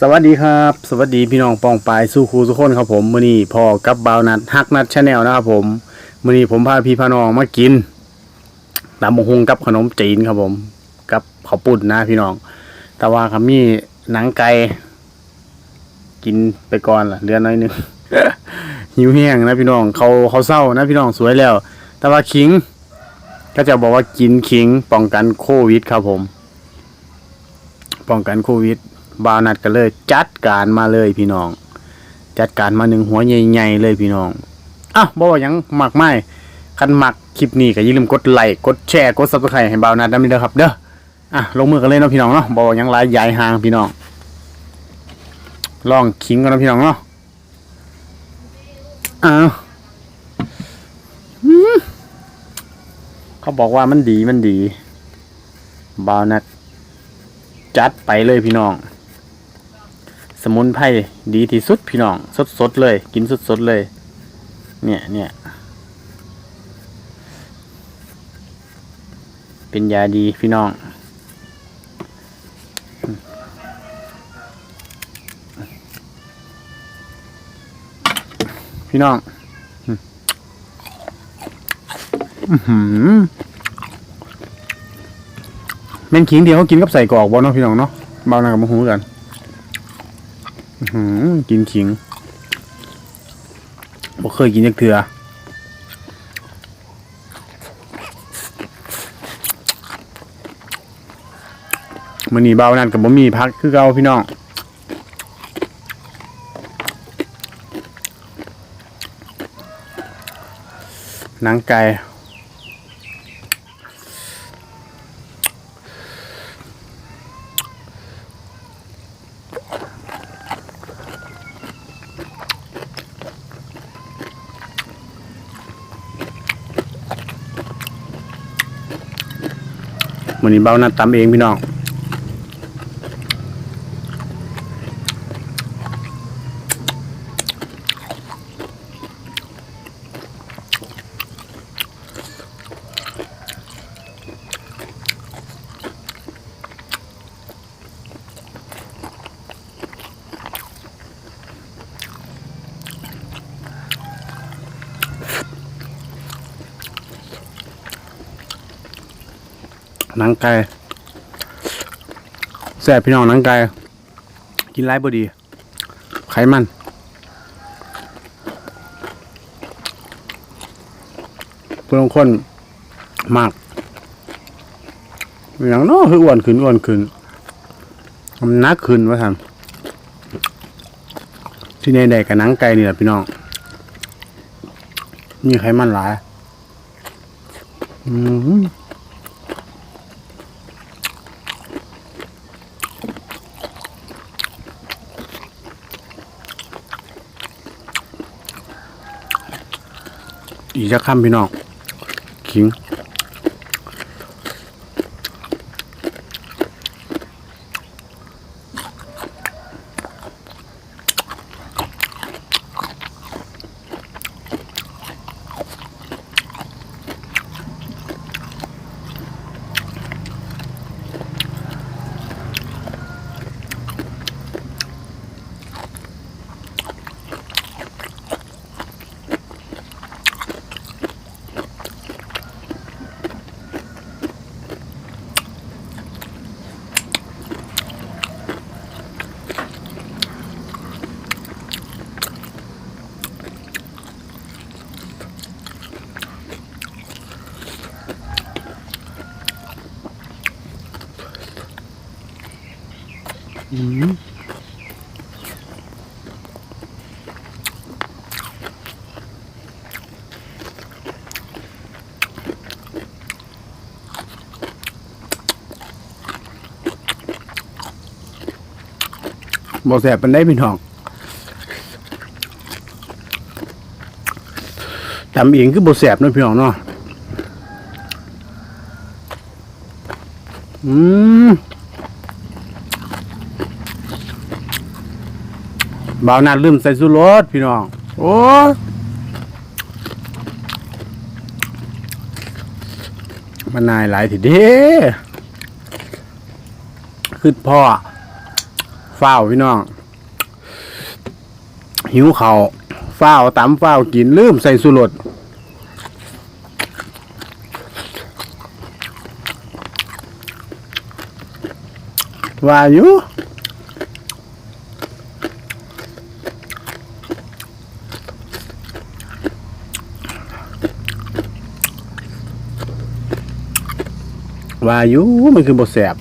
สวัสดีครับ สวัสดีพี่น้องปองปายสู้ครูทุกคนครับผมมื้อนี้พ่อกับบาวนัดฮักนัดชาแนลนะครับผมมื้อนี้ผมพาพี่พาน้องมากินตำบักฮงกับขนมจีนครับผม กับข้าวปุ้นนะพี่น้อง แต่ว่าครับมีหนังไก่กินไปก่อนล่ะเหลือน้อยหนึงหิวแห้งนะพี่น้องเขาเขาเศร้านะพี่น้องสวยแล้ว แต่ว่าขิง ก็จะบอกว่ากินขิงป้องกันโควิดครับผม ป้องกันโควิด บาวนัดก็เลย จัดการมาเลยพี่น้อง จัดการมาหนึ่งหัวใหญ่ๆเลยพี่น้องอะบอกว่ายังหมักไม่คันหมักคลิปนี้ก็อย่าลืมกดไลค์กดแชร์กดซับสไครต์ให้บาวนัดด้วยนะครับ เด้ออะลงมือกันเลยเนาะพี่น้องเนาะบอกว่ายังลายใหญ่ห่างพี่น้องลองขิงกันนะพี่น้องเนาะอ้าวเขาบอกว่ามันดีมันดีบาวนัดจัดไปเลยพี่น้อง มุนไพรดีที่สุดพี่น้อง สดสดๆเลย กินสดสดๆเลย เนี่ยเนี่ยเป็นยาดีพี่น้องพี่น้องมอื้อหือแม่นขิงเดียวเขากินกับใส่กรอกบอเนาะพี่น้องเนาะเบาหนากับมะฮูกัน กินขิงบ่เคยกินจักเถื่อมื้อนี้เบานั่นกับบ่มีพักคือเก่าพี่น้องหนังไก่ มันี้เบาหน้าตำเองพี่น้อง หนังไก่แซ่บพี่น้องหนังไก่กินไรบดี ไขมันเพื่อนคนมากอย่างน้อคืออ้วนขึ้นอ้วนขึ้นมันนักขึ้นว่าท่านที่ในใดกับนังไก่นี่แหละพี่น้องมีไขมันหลาย อืม อีกจะคำพี่น้องขิง อืมบ่แสบเป็นได้พี่น้องทำเองคือบ่แสบนะพี่น้องเนาะอืม บ่าวนาลืมใส่สุรสพี่น้อง โอ้มันนายหลายทีเด้คือพ่อฝ้าพี่น้อง หิวเขาวฝ้าวตำฝ้ากินลืมใส่สุรสว่าอยู่ ว่าอยู่มันคือบ่แสบ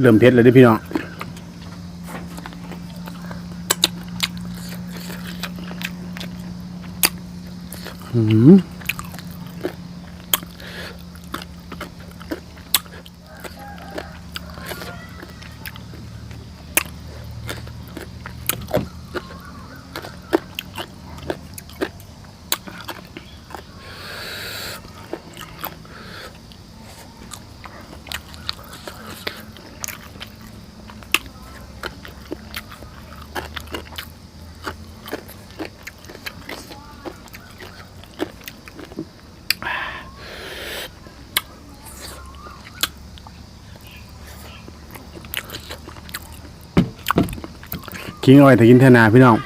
เริ่มเผ็ดเลยดิพี่น้อง หืม คิงอาไว้ถ้ากินเทนาพี่น้อง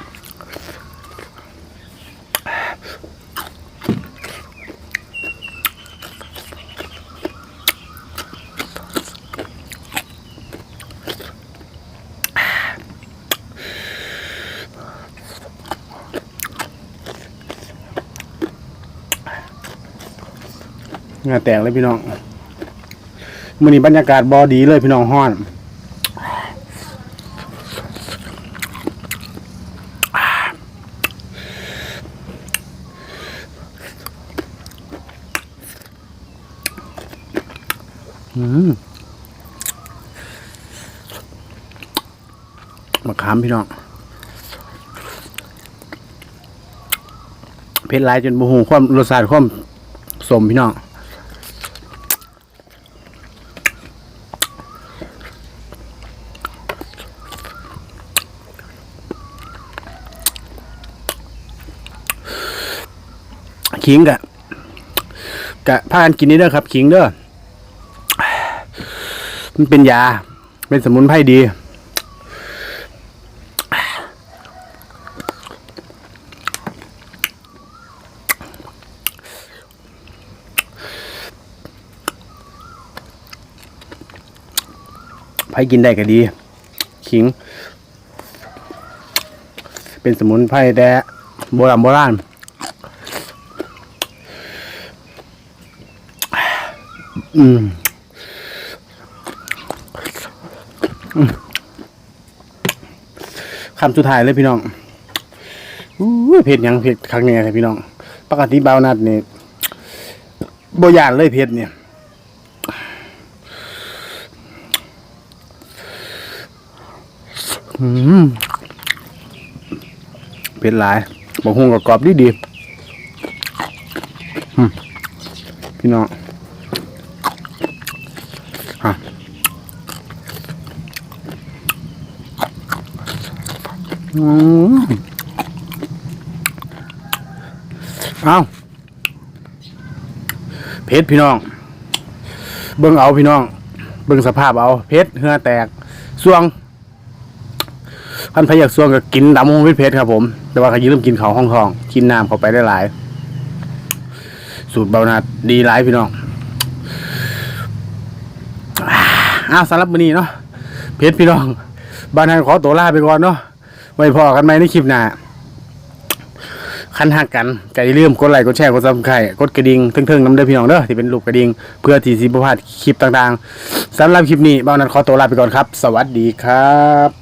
งานแตกเลยพี่น้องมื่อนี้บรรยากาศบอดีเลยพี่น้องห้อน มะขามพี่น้องเผ็ดหลายจนบูหูความรสชาติความสมพี่น้องขิงกะกะพากันกินนี่เด้อครับขิงเด้อ มันเป็นยา เป็นสมุนไพรดี ไผกินได้ก็ดี ขิง เป็นสมุนไพรแต่โบราณโบราณอืม คำสุดท้ายเลยพี่น้องอู้เผ็ดยังเผ็ดครั้งนี้เลยพี่น้อง ปกติเบานัดเนี่ยบยานเลยเผ็ดเนี่ยเผ็ดหลายบอกฮงกับกรอบดีดีพี่น้องฮะ อืม เอาเพชรพี่น้อง เบิ่งเอาพี่น้อง เบิ่งสภาพเอา เพชรเหือแตกสวงพันพยากสวงก็กินดำหงเพชรเพชรครับผม แต่ว่าเขายืมกินเขาห้องทอง กินน้ำเขาไปได้หลาย สูตรเบานาดดีหลายพี่น้องอ้าวสำหรับมื้อนี้เนาะเพชรพี่น้องบ้านนั้นขอตัวลาไปก่อนเนาะ ไว้พอกันไหมในคลิปหน้าคันหักกันก็อย่าลืมกดไลค์กดแชร์กดซับสไครต์กดกระดิ่งเทิงๆน้ำเด้อพี่น้องเด้อที่เป็นรูปกระดิ่งเพื่อที่สิบ่พลาดคลิปต่างๆสำหรับคลิปนี้บ้านั้นขอตัวลาไปก่อนครับ สวัสดีครับ